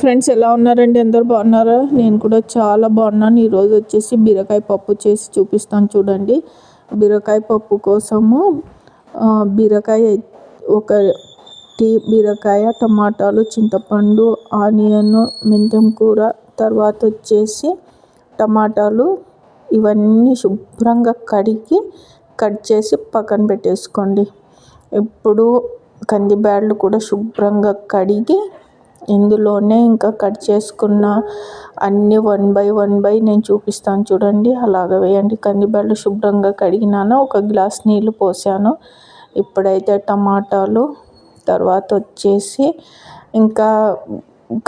Friends ఎలా ఉన్నారండి? అందరు బాగున్నారా? నేను కూడా చాలా బాగున్నాను. ఈరోజు వచ్చేసి బీరకాయ పప్పు చేసి చూపిస్తాను చూడండి. బీరకాయ పప్పు కోసము బీరకాయ ఒక టీ బీరకాయ టమాటాలు చింతపండు ఆనియన్ మెంతం కూర తర్వాత వచ్చేసి టమాటాలు ఇవన్నీ శుభ్రంగా కడిగి కట్ చేసి పక్కన పెట్టేసుకోండి. ఇప్పుడు కందిబ్యాడ్లు కూడా శుభ్రంగా కడిగి ఇందులోనే ఇంకా కట్ చేసుకున్న అన్నీ వన్ బై వన్ బై నేను చూపిస్తాను చూడండి. అలాగ వేయండి. కందిబ్యాళ్ళు శుభ్రంగా కడిగినాను. ఒక గ్లాస్ నీళ్ళు పోసాను. ఇప్పుడైతే టమాటాలు. తర్వాత వచ్చేసి ఇంకా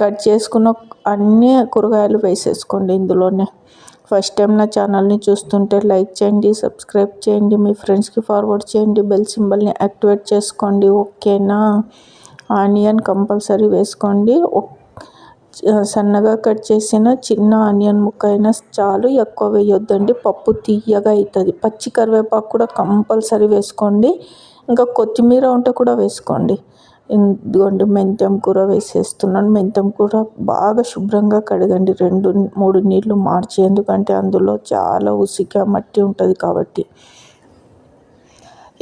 కట్ చేసుకున్న అన్ని కూరగాయలు వేసేసుకోండి ఇందులోనే. ఫస్ట్ టైం నా ఛానల్ని చూస్తుంటే లైక్ చేయండి సబ్స్క్రైబ్ చేయండి మీ ఫ్రెండ్స్కి ఫార్వర్డ్ చేయండి బెల్ సింబల్ని యాక్టివేట్ చేసుకోండి. ఓకేనా? ఆనియన్ కంపల్సరీ వేసుకోండి. సన్నగా కట్ చేసిన చిన్న ఆనియన్ ముక్క అయినా చాలు ఎక్కువ వేయొద్దండి. పప్పు తీయగా అవుతుంది పచ్చి కరివేపాకు కూడా కంపల్సరీ వేసుకోండి. ఇంకా కొత్తిమీర ఉంటే కూడా వేసుకోండి. ఇదిగోండి మెంతం కూర వేసేస్తున్నాను. మెంతం కూర బాగా శుభ్రంగా కడగండి. రెండు మూడు నీళ్ళు మార్చి ఎందుకంటే అందులో చాలా ఉసిక మట్టి ఉంటుంది కాబట్టి.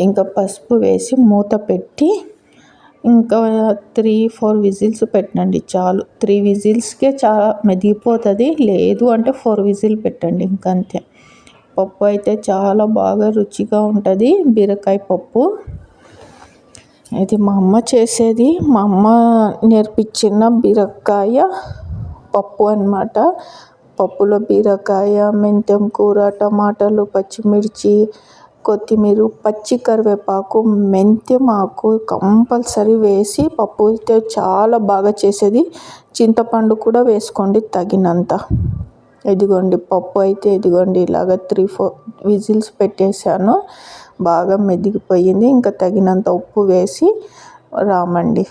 ఇంకా పసుపు వేసి మూత పెట్టి ఇంకా త్రీ ఫోర్ విజిల్స్ పెట్టండి చాలు. త్రీ విజిల్స్కే చాలా మెదిగిపోతుంది. లేదు అంటే ఫోర్ విజిల్ పెట్టండి ఇంకంతే పప్పు అయితే చాలా బాగా రుచిగా ఉంటుంది. బీరకాయ పప్పు. ఇది మా అమ్మ చేసేది. మా అమ్మ నేర్పించిన బీరకాయ పప్పు అనమాట పప్పులో బీరకాయ మెంతం కూర టమాటాలు పచ్చిమిర్చి కొత్తిమీర పచ్చి కరివేపాకు మెంతెం ఆకు కంపల్సరీ వేసి పప్పు అయితే చాలా బాగా చేసేది. చింతపండు కూడా వేసుకోండి తగినంత. ఇదిగోండి పప్పు అయితే ఇదిగోండి ఇలాగ త్రీ ఫోర్ విజిల్స్ పెట్టేశాను. బాగా మెదిగిపోయింది. ఇంకా తగినంత ఉప్పు వేసి రామండి.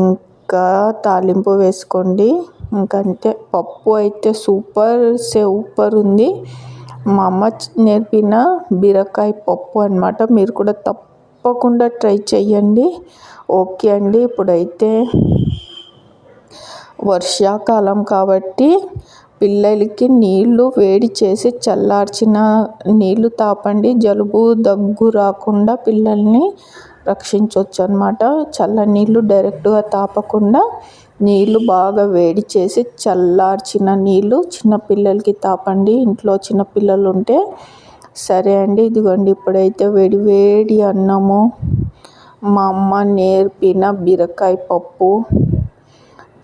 ఇంకా తాలింపు వేసుకోండి. ఇంకంతే. పప్పు అయితే సూపర్ సూపర్ ఉంది. మా అమ్మ నేర్పిన బీరకాయ పప్పు అనమాట మీరు కూడా తప్పకుండా ట్రై చేయండి ఓకే అండి. ఇప్పుడైతే వర్షాకాలం కాబట్టి పిల్లలకి నీళ్ళు వేడి చేసి చల్లార్చిన నీళ్ళు తాపండి. జలుబు దగ్గు రాకుండా పిల్లల్ని రక్షించవచ్చు అనమాట చల్ల నీళ్ళు డైరెక్ట్గా తాపకుండా నీళ్ళు బాగా వేడి చేసి చల్లార్చిన నీళ్ళు చిన్నపిల్లలకి తాపండి. ఇంట్లో చిన్నపిల్లలు ఉంటే సరే అండి ఇదిగోండి ఇప్పుడైతే వేడి వేడి అన్నము మా అమ్మ నేర్పిన బీరకాయ పప్పు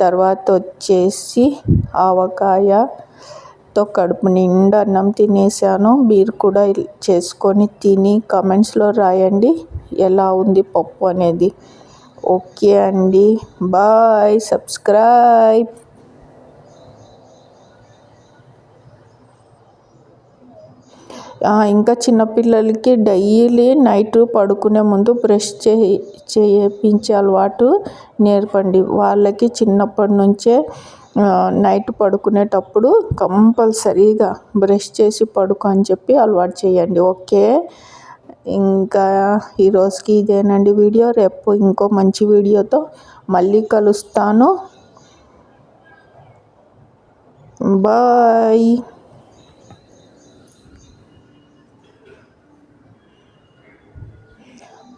తర్వాత వచ్చేసి ఆవకాయతో కడుపు నిండా అన్నం తినేసాను. మీరు కూడా చేసుకొని తిని కమెంట్స్లో రాయండి ఎలా ఉంది పప్పు అనేది. ఓకే అండి. బాయ్. సబ్స్క్రైబ్. ఇంకా చిన్నపిల్లలకి డైలీ నైట్ పడుకునే ముందు బ్రష్ చేయి చేయించే అలవాటు నేర్పండి. వాళ్ళకి చిన్నప్పటి నుంచే నైట్ పడుకునేటప్పుడు కంపల్సరీగా బ్రష్ చేసి పడుకో అని చెప్పి అలవాటు చేయండి. ఓకే? ఇంకా ఈరోజుకి ఇదేనండి వీడియో. రేపు ఇంకో మంచి వీడియోతో మళ్ళీ కలుస్తాను. బాయ్.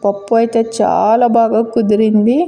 పప్పు అయితే చాలా బాగా కుదిరింది.